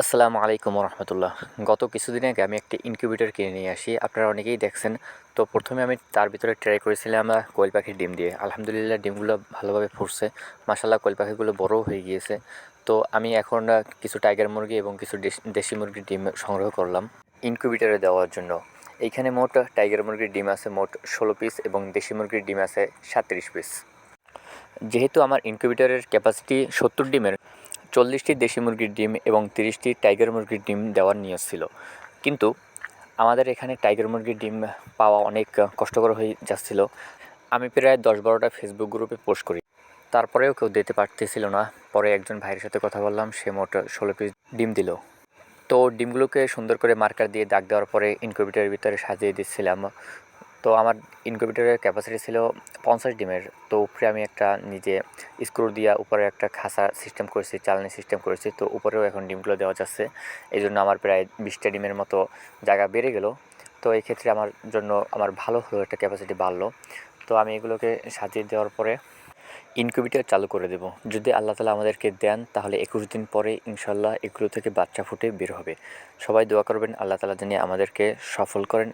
আসসালামু আলাইকুম রহমতুল্লাহ গত কিছুদিন আগে আমি একটি ইনকিউবেটর কিনে নিয়ে আসি। আপনারা অনেকেই দেখছেন। তো প্রথমে আমি তার ভিতরে ট্রাই করেছিলাম আহ, কোয়েল পাখির ডিম দিয়ে। আলহামদুলিল্লাহ ডিমগুলো ভালোভাবে ফুটছে। মাসাল্লাহ কোয়েল পাখিগুলো বড়ও হয়ে গিয়েছে। তো আমি এখন কিছু টাইগার মুরগি এবং কিছু দেশ- মুরগির ডিম সংগ্রহ করলাম ইনকিউবেটরে দেওয়ার জন্য। এইখানে মোট টাইগার মুরগির ডিম আছে মোট ষোলো পিস এবং দেশি মুরগির ডিম আছে সাতত্রিশ পিস যেহেতু আমার ইনকিউবেটরের ক্যাপাসিটি সত্তর ডিমের চল্লিশটি দেশি মুরগির ডিম এবং তিরিশটি টাইগার মুরগির ডিম দেওয়ার নিয়ত ছিল। কিন্তু আমাদের এখানে টাইগার মুরগির ডিম পাওয়া অনেক কষ্টকর হয়ে যাচ্ছিল। আমি প্রায় দশ বারোটা ফেসবুক গ্রুপে পোস্ট করি। তারপরেও কেউ দিতে পারতেছিল না। পরে একজন ভাইয়ের সাথে কথা বললাম, সে মোট ষোলো পিস ডিম দিল। তো ডিমগুলোকে সুন্দর করে মার্কার দিয়ে দাগ দেওয়ার পরে ইনকিউবেটরের ভিতরে সাজিয়ে দিচ্ছিলাম। তো আমার ইনকিউবেটরের ক্যাপাসিটি ছিল পঞ্চাশ ডিমের। তো উপরে আমি একটা নিজে স্ক্রু দিয়া উপরে একটা খাসা সিস্টেম করেছি, চালনি সিস্টেম করেছি। তো উপরেও এখন ডিমগুলো দেওয়া যাচ্ছে। এই জন্য আমার প্রায় বিশটা ডিমের মতো জায়গা বেড়ে গেল। তো এই ক্ষেত্রে আমার জন্য আমার ভালো হলো, একটা ক্যাপাসিটি বাড়লো। তো আমি এগুলোকে সাজিয়ে দেওয়ার পরে ইনকিউবেটর চালু করে দেব। যদি আল্লাহ তালা আমাদেরকে দেন, তাহলে একুশ দিন পরে ইনশাল্লাহ এগুলো থেকে বাচ্চা ফুটে বের হবে। সবাই দোয়া করবেন, আল্লাহ তালা জানিয়ে আমাদেরকে সফল করেন।